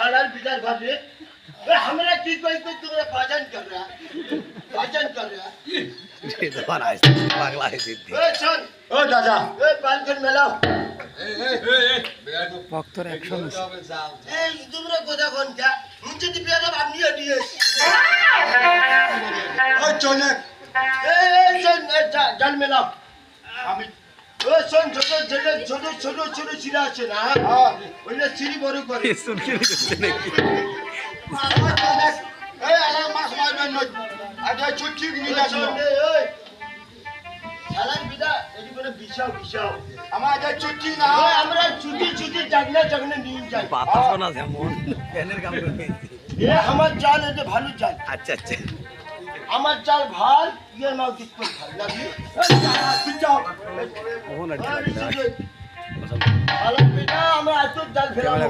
सालाल बिचार भाभी ए, हमरा की कोई कोई तुम्हारा भजन कर रहा भजन कर रहा বাংলা হিন্দি ए सुन ও দাদা ए बालकन मेलाओ ভক্তর একশো ए तुमरा गोदा कोन क्या मुझे तो प्यारा अपनी हड्डी है ও চলে ए ए, सुन ए जा जल मेलाओ আমি ও শোন ছোট ছোট চিড়া আছে না ওইটা চিড়ি বড় করে। শুনতে দিচ্ছে নাকি? এই আলা মাছ মারবেন না। আগে ছুটি নিয়ে শোন আসুন সালান বিদা এটি বলে বিশাও বিশাও আমার আগে না। ওই আমরা ছুটি ছুটি জাগনা জাগনা নিয়ে যাই। বাতাস না যেমন। ফ্যানের কাম করে এ আমার চাল এটা ভালো চাল আচ্ছা আচ্ছা। আমার চাল ভালো ইয়ের মাও দিক ভালো লাগি কখন আর সালান বিদা আমরা এত জাল ফেলাবো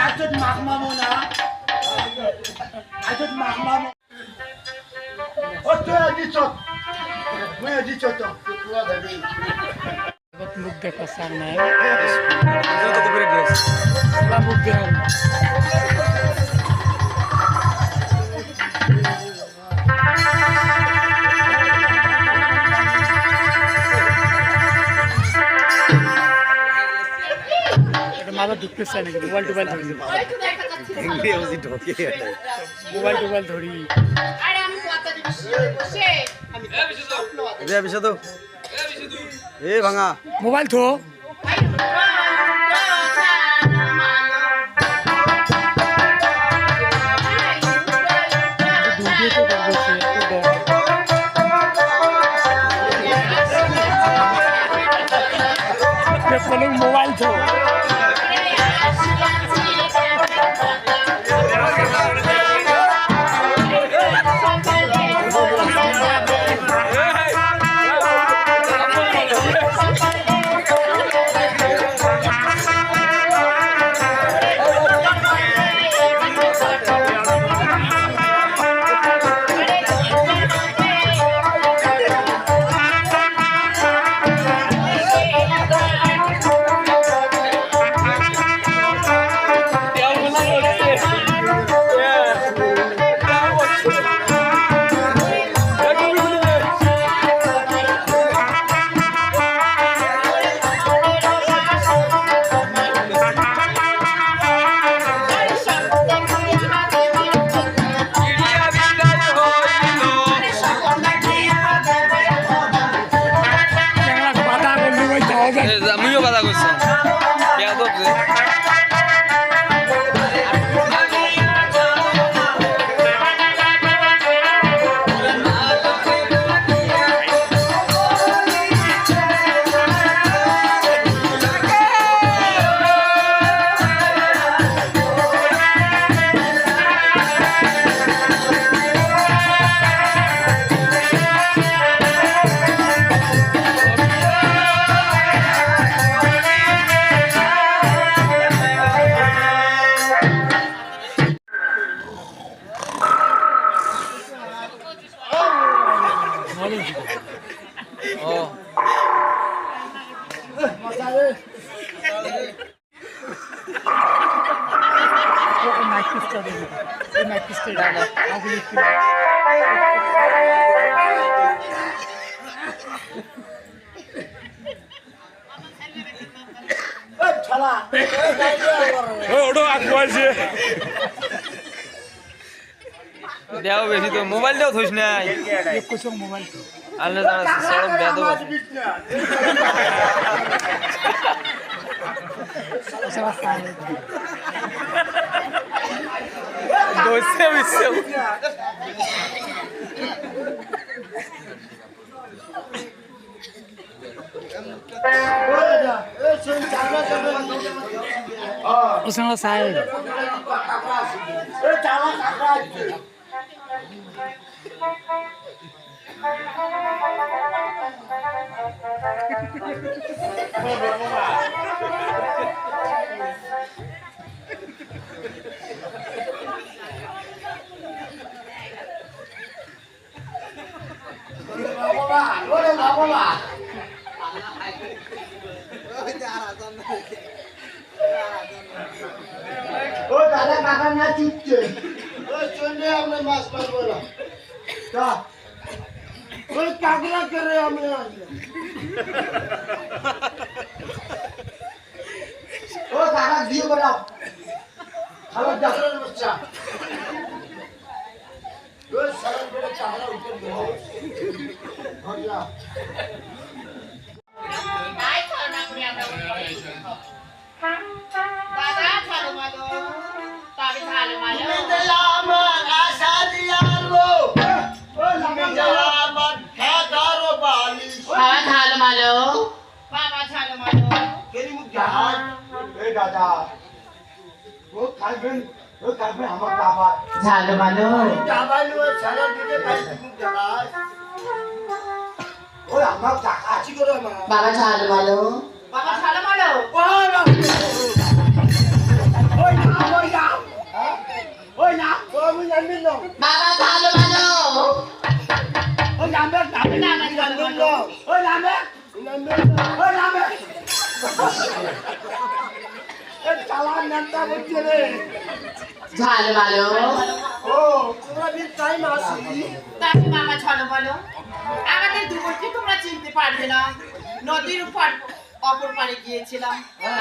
আজত মাখ মামো না আজত মাখ মামো ও তুই আজি চত মুই আজি চত মুখ দেখা সামনে মুখ দেখা মাথা ঢুকতে চাই নাকি? মোবাইল টোবাইল ধরি। মোবাইল টোবাইল ধরি। আরে আমি কথা দিচ্ছি বসে এ বিশা তো এ ভাঙা মোবাইল থো ভিডিও মাইক পিস্টল এই মাইক পিস্টল আগুলি দেও বেশি তো মোবাইল দেও থইস না মোবাইল পিসটা এটা আগে লিখতে এই শালা ওটা আগুয়াছে Oh, tak ada makannya cincin. চলে আমরা মাছ মারবো না। তা ওই কাকড়া করে আমি ও কাকা দিয়ে বেড়াও খাবার জাফরের বাচ্চা। দাদা এই দাদা ও খাইবেন ও খাইবেন আমার খাবার ঝালু মালো খাবার নিয়ে সারা দিনে খাইছি মুখ জাহাজ ওই আমার টাকা আছে করে আমার বাবা ঝালু মালো বাবা ঝালু মালো ওই না ওই না ওই না আমি জানি না বাবা ঝালু মালো ওই নামে নামে না না ঝালু মালো ওই নামে নামে ওই নামে এই চালান নামটা বলছে রে ঝালু মালো ও তোমরা দিন টাইম আসি তাকে বাবা ঝালু মালো আমাদের দুপুরকে তোমরা চিনতে পারবে না। নদীর উপর অপর পাড়ে গিয়েছিলাম।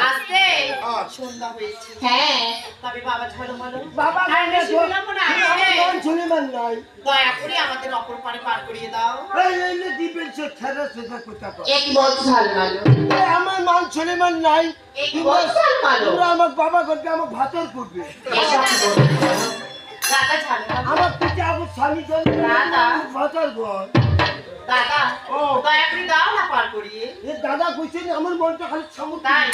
আসতে সন্ধ্যা হয়েছে। হ্যাঁ। তবে বাবা ঝালু মালো বাবা আর বেশি না আমার। মন মান দয়া করে আমাদের অপর পার করিয়ে দাও। দিবেন সে সেটা কথা। এক মান নাই। তোমরা বাবা করবে আমার ভাতর করবে। আমার স্বামী। ভাতর ঘর। দাদা ও। দয়া করে দাও না পার করিয়ে। এ দাদা কইছেন আমার মনটা খালি সামুদ্র তাই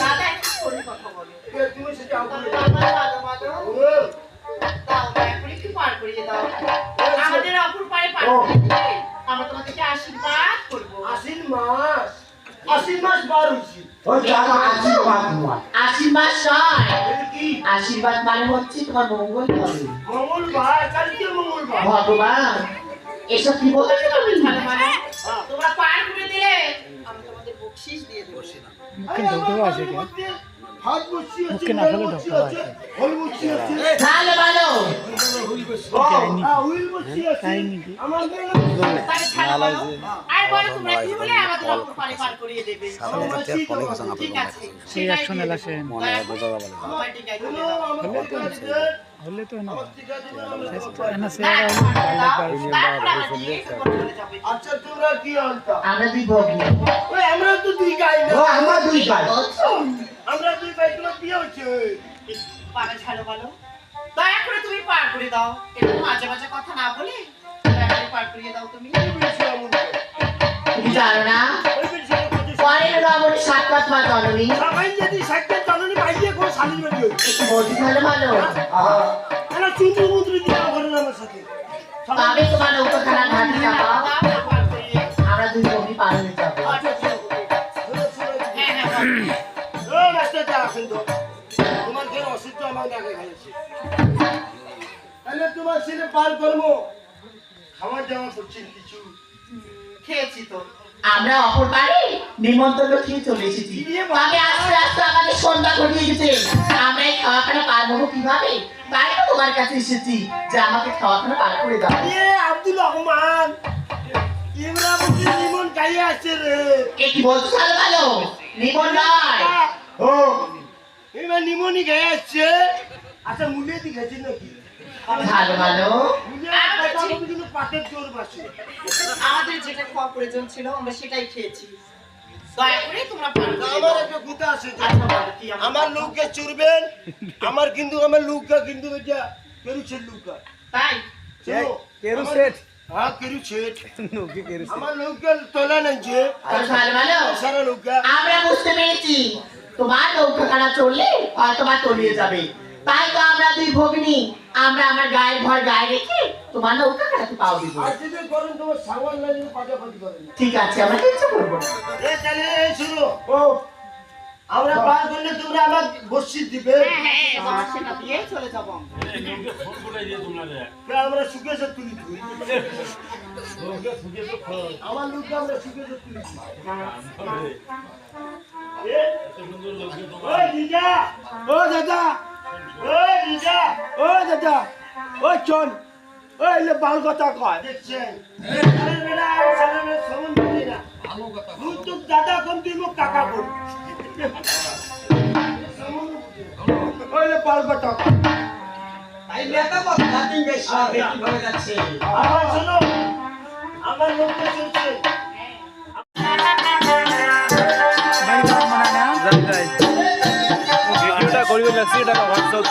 দাদা একটু করে কথা বলো। তুমি সেটা বাবা ঝালু মালো দাও দয়া করে একটু পার করিয়ে দাও। আমাদের অপর পাড়ে পার করিয়ে আমরা তোমাদেরকে আশীর্বাদ করব। আশ্বিন মাস। আশ্বিন মাস বার হইছি। ওই দাদা আশীর্বাদ নয়। এটা কি? আশীর্বাদ মানে হচ্ছে তোমার মঙ্গল হবে মঙ্গলবার কালকে মঙ্গলবার। ভগবান। এসব কি বলছো তুমি তোমরা পার করে দিলে। আমি তোমাদের বকশিস দিয়ে দেবো। মুখে ঢোকতেও আছে কে? হাত বসি আছে মুখে না ফেলে ঢোকতে আছে হল বসি আছে। ভালো ভালো। হুইল বসি আছে। তাই নাকি? আমার তাহলে ছাড়ো বলো? আর বলো তোমরা কি বলে? আমাদের অপর পারে পার করিয়ে দেবে। ঠিক আছে সেই অ্যাকশন মনে বোঝা যাবে না হলে তো না। না সে। আচ্ছা তোমরা কি আনতা আমরা দুই ভগ্নী ওই আমরা তো দুই গাই না আমরা দুই ভাই আমরা দুই ভাই তোমার বিয়ে হচ্ছে পাবে ছাড়ো বলো দয়া করে তুমি পার করে দাও। এরকম মাঝে মাঝে কথা না বলে। দয়া করে পার করিয়ে দাও তুমি কি বলছি তুমি জানো না? রমণ সাক্ষাৎ মা জননী। সবাই যদি সাক্ষাৎ কোনো বাড়ি ভালো দিয়ে আমার সাথে। তোমার নৌকাখানা ঘাটে যাবা। আমরা দুই যাব। ও তোমার কেন অসুস্থ আমার নাকে খাইছে তাহলে তোমার সেটা পার করব। খাবার জামা করছেন কিছু। খেয়েছি তো। আমরা অপর পারে নিমন্ত্রণ খেয়ে চলে এসেছি। তবে আস্তে আস্তে আমাদের সন্ধ্যা ঘটিয়ে গেছে আমরা এই খাওয়া খাওয়া পারব কীভাবে? তাই তো তোমার কাছে এসেছি যে আমাকে খাওয়াখানা পার করে দাও। এ আব্দুল রহমান। নিমন গাইয়ে আছে রে? কি বলছো ভালো ভালো? নিমন নয়। ও ইমরা নিমনই গাইয়ে আসছে। আচ্ছা মুলিয়ে দি গেছি নাকি? ভালো ভালো। আমাদের যেটা খাওয়া প্রয়োজন ছিল আমরা সেটাই খেয়েছি। করে তোমরা করে আমার আচ্ছা আমার আমার চুরবেন আমার কিন্তু আমার লোকটা কিন্তু এটা কেরুছের তাই? কেরু সেট। হ্যাঁ কেরু সেট নোকে কেরু আমার লোককে তোলা নাই যে। ভালো ভালো। সারা লোকটা আমরা বুঝতে পেরেছি। তোমার নৌকা কাটা চললে বা তলিয়ে যাবে। তাই তো আমরা দুই ভগ্নি আমরা আমার গায়ের ভর গায়ে রেখে তোমার নৌকা কাটাতে পাও দিব না ঠিক আছে আমরা কিচ্ছু করব না শুনো ও আমরা পার করলে তোমরা আমার বসি দিবে হ্যাঁ চলে যাব আমরা। সুখেছে তুলি তুই আমার লোককে আমরা সুখেছে তুলি ও দিদা ও দাদা ও চল। ওই লে বাল কথা কয়। দেখছেন সালের বেলা আর সালের বেলা তুই তো দাদা কম তুই মোক কাকা কর ওই লে বাল কথা কয়। আমার শোনো আমার লোকটা চলছে। লাগছি এটা হোয়াটসঅ্যাপ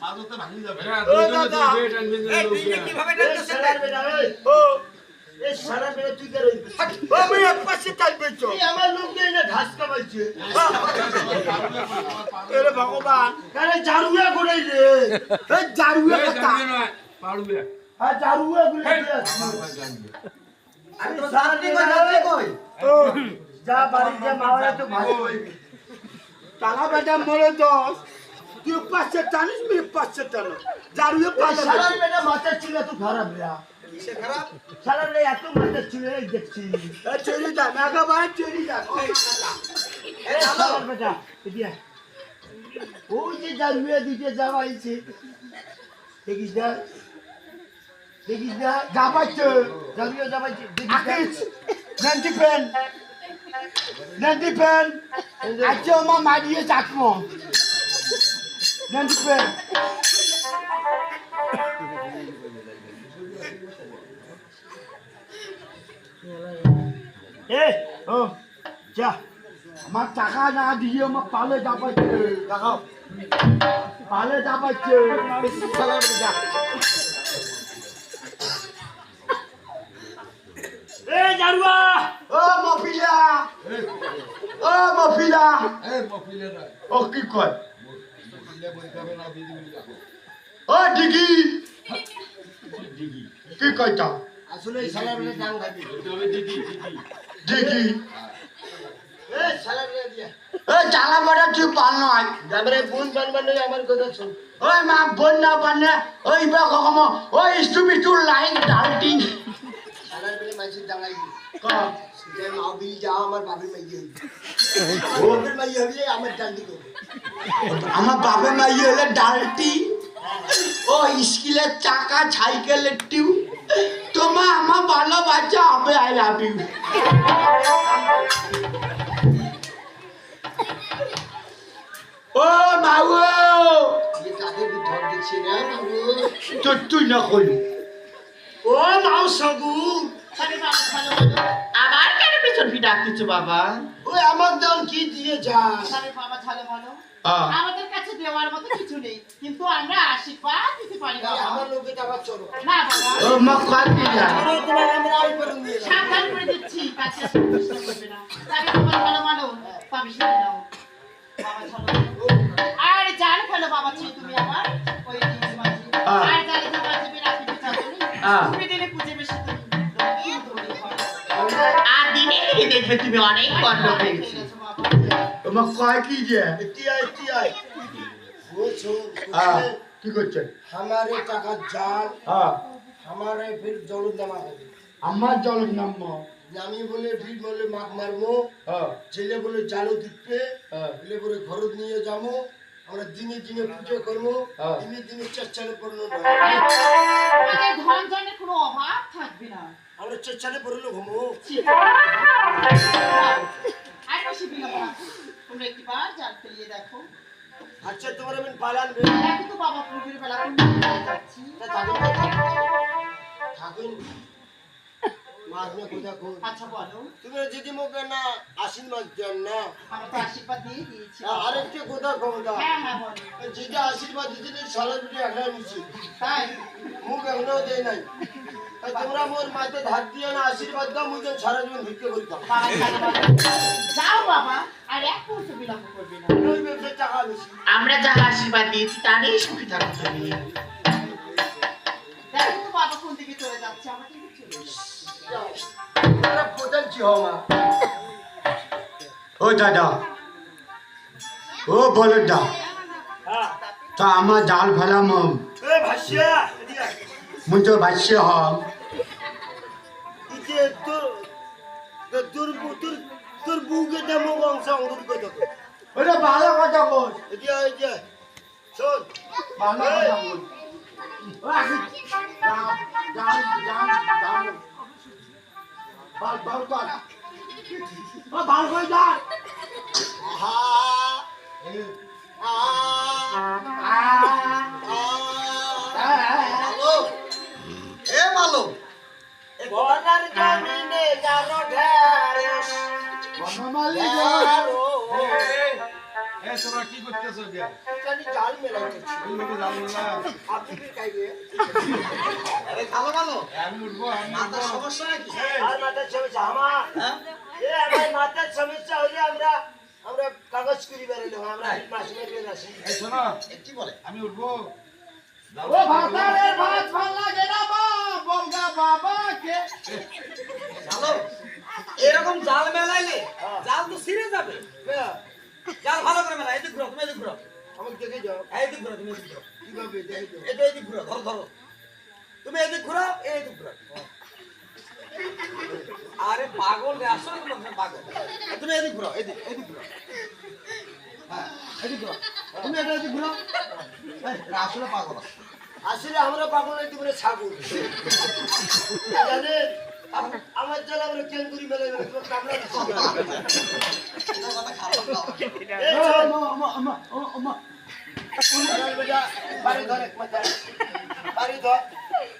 খবরের সময় বানো ও দাদা এই শালার বেটা, এই, ও। এই শালার বেটা তুই কে আমি এক পাশে টাইপে আমার লোককে এনে ঘাস কামাইছে। এরে ভগবান। আরে জারুয়া করে রে। এই জারুয়ে কথা হ্যাঁ, জারুয়া করে আরে শালার বেটা, এই, ও। যা বাড়ি যা মাওয়া তো ভালো হইবি। বেটা মরে দশ তুই পাশে টানিস মেয়ে পাশে টানো। জারুয়ে এই পাশে মাথার ছিল তো খারাপ রে। শালার এত মাথার ছিল এই দেখছি। চলি যা মেঘা ভাই চলি যা বেটা ওই যে জারুয়া দিতে যাওয়াইছে। দেখিস না? দেখিস না? যাবাইছে। জারুয়া যাওয়াইছে দেখিস না? আকিস নান্টি পেন নান্টি পেন আজকে আমার মারিয়ে চাকমো। নান্টি পেন এ ও যা আমার টাকা না দিয়ে আমার পালে যাবাইছে দেখাও পালে যাবাইছে সালাম যা এ জারুয়া ও মফিলা ও মফিলা ও কি কয় ও ডিগি। কি কয়টা আসলে এই শালার বেটা দাম খাবি ডিগি। এ শালার বেটা দিয়া। এ চালা বড় তুই পাল নয় তারপরে বোন বানবান আমার কথা শোন। ওই মা বোন না পানে ওই বা কম ওই স্টুপি টু লাইন ডাউটিং শালার বেটা মাঝে দাঁড়াই ক? যে মাও বিল যাও আমার বাপের মাইয়ে হইবে। বাপের মাইয়ে হইলে আমার জানতে করবে। আমার বাপে মা ইয়ে হলে ডালটি ও স্কিলের চাকা সাইকেলের টিউ। তোমার আমার ভালোবাসা হবে আই লাভ ইউ ও মাউ যে তুই না করলি ও মাও সগু। আরে বাবা ভালো ফি ডাকতেছো বাবা? ওই আমার দাম কি দিয়ে যা আরে বাবা ভালো বলো। আমাদের কাছে দেওয়ার মতো কিছু নেই কিন্তু আমরা আশীর্বাদ দিতে পারি আমার লোকে টাকা চলো না বাবা। ও মা কাটি যা আমরা আই করুন দিয়ে সাবধান করে দিচ্ছি কাছে আসতে করবে না। তবে বাবা ভালো মানো পাবি বাবা ভালো আর জান ভালো বাবা ছিল তুমি আমার ওই দিন মাঝে আর জানে যে মাঝে রাখি দিতে হবে তুমি দিলে পুজো বেশি তুমি। আর দিনে দিনে দেখবে তুমি অনেক পেয়েছি তোমার কয় কি যে? হ্যাঁ, কি করছেন আমারে টাকা জাল হ্যাঁ। আমারে ফির আমার আমি বলে ভিড় বলে মাপ মারবো হ্যাঁ। ছেলে বলে চালু দিতে ছেলে বলে ঘর নিয়ে যাব আমরা দিনে দিনে পুজো করব দিনে দিনে চেষ্টা করব থাকবে না আমরা চেষ্টারে পড়ল ঘুমো আর বেশি বিলম্ব তোমরা একটিবার জাল ফেলিয়ে দেখো। আচ্ছা তোমার আমি পালান বাবা বেলা যাচ্ছি। থাকুন কোথা কোন? আচ্ছা বলো। তুমি যদি মুখে না মাছ দেন না। আমার তো আশীর্বাদ দিয়ে দিয়েছি। আরেকটা কোথা ক্ষমতা? হ্যাঁ হ্যাঁ বলো। যেটা আশীর্বাদ দিতে সারা দুটি একটা নিচ্ছি। তাই? মুখ এখনও দেয় নাই। তোমরা মোর মাঝে ধার দিয়ে না আশীর্বাদ দাও মুই যেন সারা জীবন ভিক্ষে করি দাও। যাও বাবা আর এক মুহূর্ত বিলম্ব করবে না। ওই ব্যবসায় টাকা বেশি। আমরা যা আশীর্বাদ দিয়েছি তা নিয়ে সুখী থাকো তুমি দেখো তো বাবা কোন দিকে চলে যাচ্ছে আমাকে দিকে চলে যাচ্ছে তোমরা প্রধান কি হও মা? ও দাদা ও বলো দা হ্যাঁ। তা আমার জাল ফেলাম এ ভাষা এদিকে আয়। মুই তো ভাষ্য হম এই যে তোর তোর তোর বউ- তোর তোর বউকে দেবো বংশ অঙ্গুর করে দেবো ওটা ভালো কথা বল এদিকে আয়, এদিকে আয়। শোন ভালো কথা বল ও আকি দাম দাম দাম দাম বাল বাল কর ও বাল কই দা আহা আহা আ ভালো এ ভালো বর্ণার জমিনে জালি আর। ও ও, এ তোমরা কি করতেছো গে? খালি জাল মেলাইতেছি। তুমি লোকে জাল না আপনি কি খাইবে ভালো ভালো। আমি উঠবো আমি মাথার সমস্যা নাকি? আর মাথার সমস্যা আমার? এ আমার মাথার সমস্যা হলে আমরা আমরা কাগজ করি বেরোলো আমরা মাস মেরে আসি। এই শোনো কি বলে? আমি উঠবো। ও ভাতারে ভাত ভালো লাগে না বলগা বাবা কে ভালো এরকম জাল মেলাইলে জাল তো ছিঁড়ে যাবে। জাল ভালো করে মেলা এদিক ঘুরো তুমি এদিক ঘুরো। আমাকে দেখে যাও। এই এদিক ঘুরো তুমি এদিক ঘুরো। কীভাবে এটা এদিক ঘুরো ধরো ধরো। তুমি এদিক ঘুরো এই এদিক ঘুরো। আরে পাগল রে আসলে তুমি পাগল। তুমি এদিক ঘুরো এদিক এদিক ঘুরো। হ্যাঁ এদিক ঘুরো। তুমি এটা এদিক ঘুরো। এই, আসলে পাগল। আসলে আমরা পাগল হইতে পারে ছাগল জানেন আম- আমার জল আমরা কেঙ্গুরি মেলে কামড়া দিচ্ছি। তোমার কথা খারাপ না এই চল, আমা আমা আমা চল বেটা, বাড়ি ধর এক মাথা। বাড়ি ধর।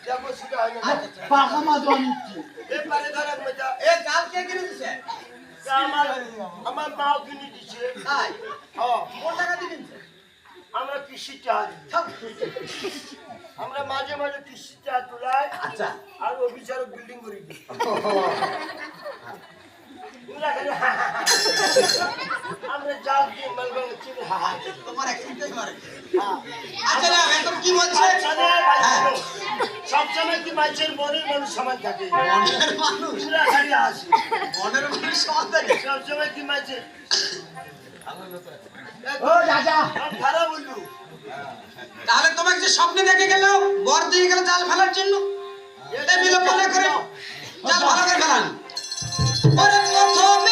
দেখো সেটা না। পাকা মা জন্মিছি এই বাড়ি ধর এক মাথা। এ জাল কে কিনে দিছে তা আমার আমার মাও কিনে দিছে আমরা কৃষি থাম। আমরা মাঝে মাঝে চাল তোলাই আচ্ছা। আর ও বিচারক বিল্ডিং করে। আমরা জাল দিয়ে মালগাঁও চিনি তোমার একটাই মারে। হ্যাঁ। আচ্ছা না এখন কি বলছে বাচ্চাদের বাচ্চাদের সবসময় কি মাছের মনের মানুষ সমান থাকে? মনের মানুষ? ওরা আসে। মনের মানুষ সমান থাকে? সবসময় কি মাছের? ও দাদা। খারাপ বললু। তাহলে তোমাকে যে স্বপ্নে দেখে গেল বর দিয়ে গেল জাল ফেলার জন্য? এটা মিলে মনে করে জাল ভালো করে ফেলান। প্রথমে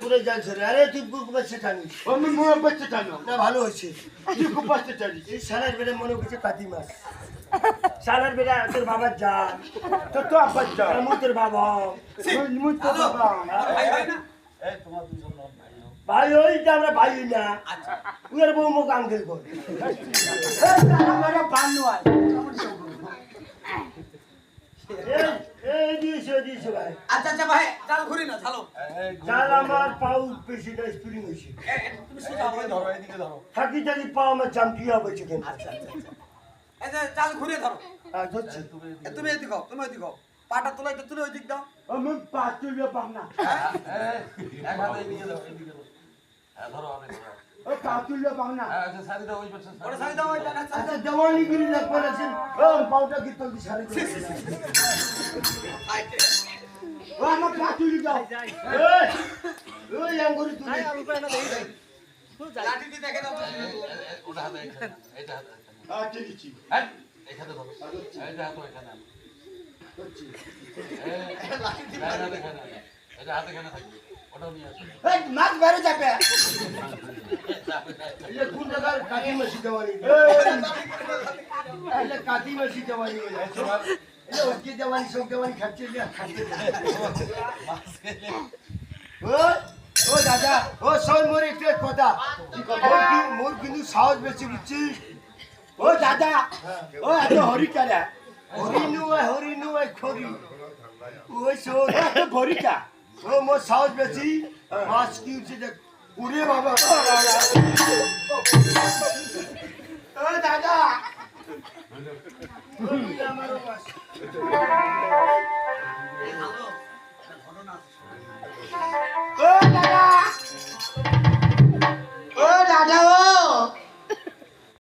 তোরা তোরা জানছে আরে তুই বুক পাচ্ছে জানিস আমি মনে পাচ্ছে জানো না ভালো হয়েছে। তুই খুব পাচ্ছে জানিস এই সালার বেড়ে মনে করছে কাতি মাছ। সালার বেড়ে তোর বাবার যা তো তো আব্বা যা মুই তোর বাবা। মুই তো বাবা। ভাই ভাই না। এই তোমার দুজন ভাই। ভাই ওইটা আমরা ভাই না। উয়ের বউ মুখ আঙ্কেল কর। আমরা বানু আয়। এই এই দিয়েছে ভাই। আচ্ছা আচ্ছা ভাই জাল ঘুরি না ঘুরে চাল ঘুরে। আমার পাউ বেশি স্প্রিং হয়েছে। তুমি সোজা। এইদিকে ধরো থাকি থাকি পাও আমার চামটিয়া হয়েছে কেন আচ্ছা আচ্ছা আচ্ছা। জাল ঘুরিয়ে ধরো। আর ধরছি। তুমি এদিক তুমি হও পাটা তোলা একটু তুলে ওইদিক দাও। আমি এক হাতে দাও এইদিকে দাও হ্যাঁ ধরো অনেক ধরো। ও বাংলা। হ্যাঁ আচ্ছা সারি দাও ওই পাশে ওটা সাইড দাও ওইটা না আচ্ছা দেওয়ানি গিরি না করেছেন ও পাউটা কি তোর সারি ও আমার পাতুলে যাও। এই ওই আঙ্গুরি তুই লাঠি দিয়ে দেখে দাও। ওটা হাতে আচ্ছা দিচ্ছি হ্যাঁ এখানে ধরো। এইটা হাতে এখানে এই হাতে এখানে এটা হাতে এখানে থাকবে। মাছ বাইরে যাবে। কাকি মাসি দেওয়ানি কাকি মাসি দেওয়ানি ওকে দেওয়ানি সব দেওয়ানি খাচ্ছে ও দাদা ও শোন মোর একটু কথা। মোর কিন্তু সাহস বেশি বুঝছিস? ও দাদা ও এত হরিকারা। হরিনু হরিনু খরি ওই শোন ମୋ ସାହସ ବେଶୀ ମାସ୍କ ୟୁଜ୍ କୋଡ଼ିଏ ବାବା দাদা ঘটনা